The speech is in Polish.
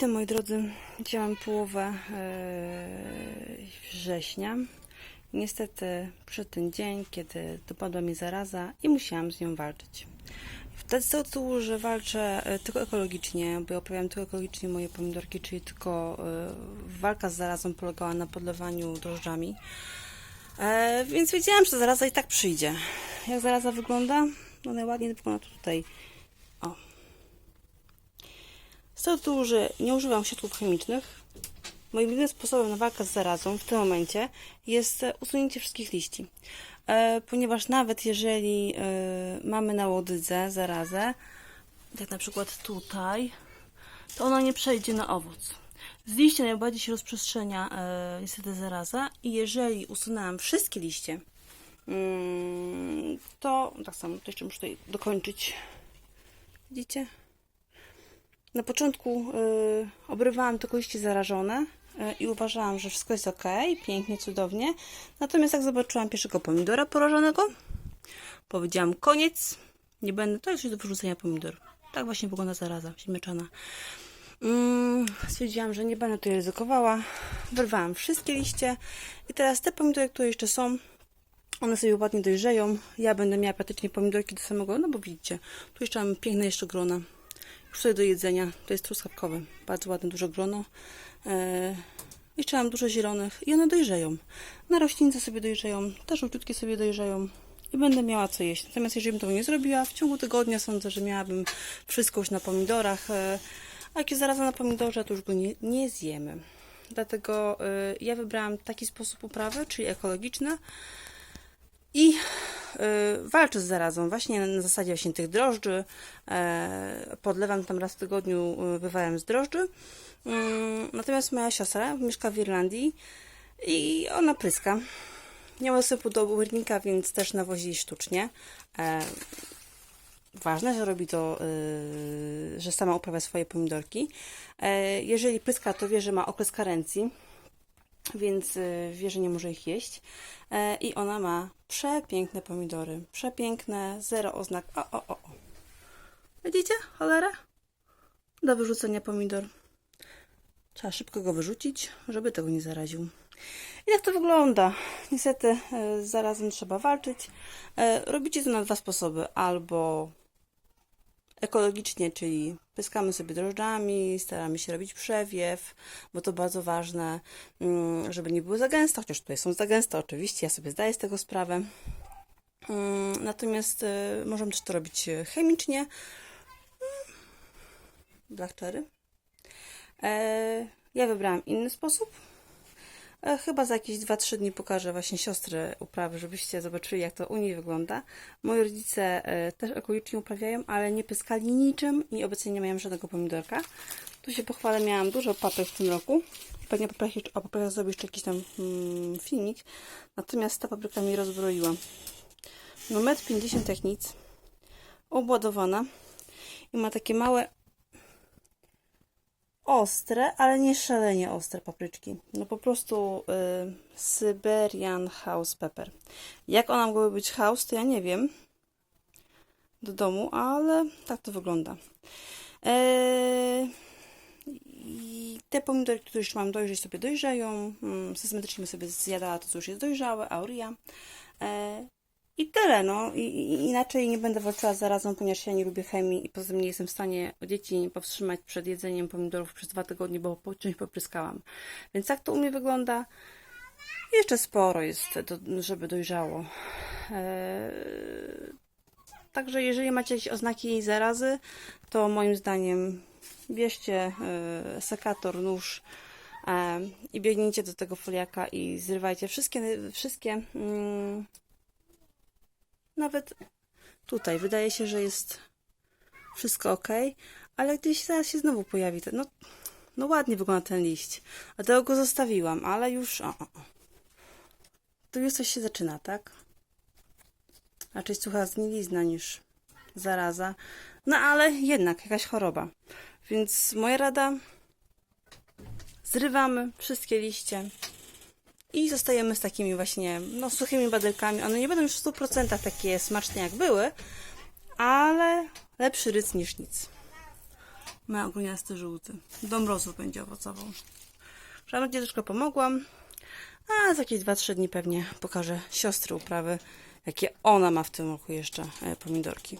Witam moi drodzy. Mam połowę e, września. Niestety przyszedł ten dzień, kiedy dopadła mi zaraza i musiałam z nią walczyć. Wtedy z tytułu, że walczę e, tylko ekologicznie, bo ja uprawiam tylko ekologicznie moje pomidorki, czyli tylko e, walka z zarazą polegała na podlewaniu drożdżami. Więc wiedziałam, że zaraza i tak przyjdzie. Jak zaraza wygląda? No najładniej wygląda tutaj. Tytułu, że nie używam środków chemicznych, moim jedynym sposobem na walkę z zarazą w tym momencie jest e, usunięcie wszystkich liści. E, ponieważ nawet jeżeli e, mamy na łodydze zarazę, jak na przykład tutaj, to ona nie przejdzie na owoc. Z liści najbardziej się rozprzestrzenia e, niestety zaraza i jeżeli usunęłam wszystkie liście, mm, to tak samo, to jeszcze muszę tutaj dokończyć. Widzicie? Na początku y, obrywałam tylko liście zarażone y, i uważałam, że wszystko jest ok, pięknie, cudownie. Natomiast jak zobaczyłam pierwszego pomidora porażonego, powiedziałam koniec, nie będę, to jest już do wyrzucenia pomidor. Tak właśnie wygląda zaraza ziemniaczana. Mm, stwierdziłam, że nie będę tutaj ryzykowała. Wyrwałam wszystkie liście i teraz te pomidory, które jeszcze są, one sobie ładnie dojrzeją. Ja będę miała praktycznie pomidorki do samego, no bo widzicie, tu jeszcze mam piękne jeszcze grona już do jedzenia. To jest truskawkowe. Bardzo ładne, duże grono. Eee, jeszcze mam dużo zielonych i one dojrzeją. Na roślince sobie dojrzeją, te żółciutkie sobie dojrzeją i będę miała co jeść. Natomiast jeżeli bym tego nie zrobiła, w ciągu tygodnia sądzę, że miałabym wszystko już na pomidorach. E, a jak jest zaraza na pomidorze, to już go nie, nie zjemy. Dlatego e, ja wybrałam taki sposób uprawy, czyli ekologiczny. I y, walczę z zarazą właśnie na zasadzie właśnie tych drożdży. E, podlewam tam raz w tygodniu y, wywałem z drożdży. Mm, Natomiast moja siostra mieszka w Irlandii i ona pryska. Nie ma dostępu do ogórnika, więc też nawozi sztucznie. E, Ważne, że robi to, y, że sama uprawia swoje pomidorki. E, Jeżeli pryska, to wie, że ma okres karencji więc y, wie, że nie może ich jeść. E, I ona ma przepiękne pomidory. Przepiękne, zero oznak. O, o, o. Widzicie? Cholera? Do wyrzucenia pomidor. Trzeba szybko go wyrzucić, żeby tego nie zaraził. I tak to wygląda. Niestety e, zarazem trzeba walczyć. E, Robicie to na dwa sposoby. Albo ekologicznie, czyli pyskamy sobie drożdżami, staramy się robić przewiew, bo to bardzo ważne, mm, żeby nie było za gęsto, chociaż tutaj są za gęsto, oczywiście, ja sobie zdaję z tego sprawę. Mm, Natomiast y, możemy też to robić chemicznie. Mm, Black cherry. E, Ja wybrałam inny sposób. E, Chyba za jakieś 2-3 dni pokażę właśnie siostrę uprawy, żebyście zobaczyli, jak to u niej wygląda. Moi rodzice e, też ekologicznie uprawiają, ale nie pyskali niczym i obecnie nie mają żadnego pomidorka. Tu się pochwalę, miałam dużo papryk w tym roku. Pewnie papryki, o papryka zrobię jeszcze jakiś tam mm, filmik. Natomiast ta papryka mnie rozbroiła. No 1,50 m jak nic. Obładowana. I ma takie małe ostre, ale nie szalenie ostre papryczki. No po prostu y, Syberian House Pepper. Jak ona mogłaby być house, to ja nie wiem. Do domu, ale tak to wygląda. Eee, te pomidory, które już mam dojrzeć, sobie dojrzeją. Mm, Systematycznie sobie zjadała to, co już jest dojrzałe, auria. Eee, i tyle, no. I, i, inaczej nie będę walczyła z zarazą, ponieważ ja nie lubię chemii i poza tym nie jestem w stanie dzieci powstrzymać przed jedzeniem pomidorów przez dwa tygodnie, bo po czymś popryskałam. Więc tak to u mnie wygląda. Jeszcze sporo jest, do, żeby dojrzało. Eee, także jeżeli macie jakieś oznaki zarazy, to moim zdaniem bierzcie e, sekator, nóż e, i biegnijcie do tego foliaka i zrywajcie wszystkie, wszystkie mm, nawet tutaj wydaje się, że jest wszystko ok, ale gdzieś zaraz się znowu pojawi ten, no, no ładnie wygląda ten liść. Dlatego go zostawiłam, ale już o, o. Tu już coś się zaczyna, tak? Raczej sucha zgnilizna niż zaraza. No ale jednak jakaś choroba. Więc moja rada zrywamy wszystkie liście i zostajemy z takimi właśnie no, suchymi badelkami. One nie będą już w 100% takie smaczne jak były, ale lepszy ryc niż nic. Ma ogólniasty żółty. Do mrozu będzie owocował. Szanownie troszkę pomogłam. A za jakieś 2-3 dni pewnie pokażę siostry uprawy, jakie ona ma w tym roku jeszcze e, pomidorki.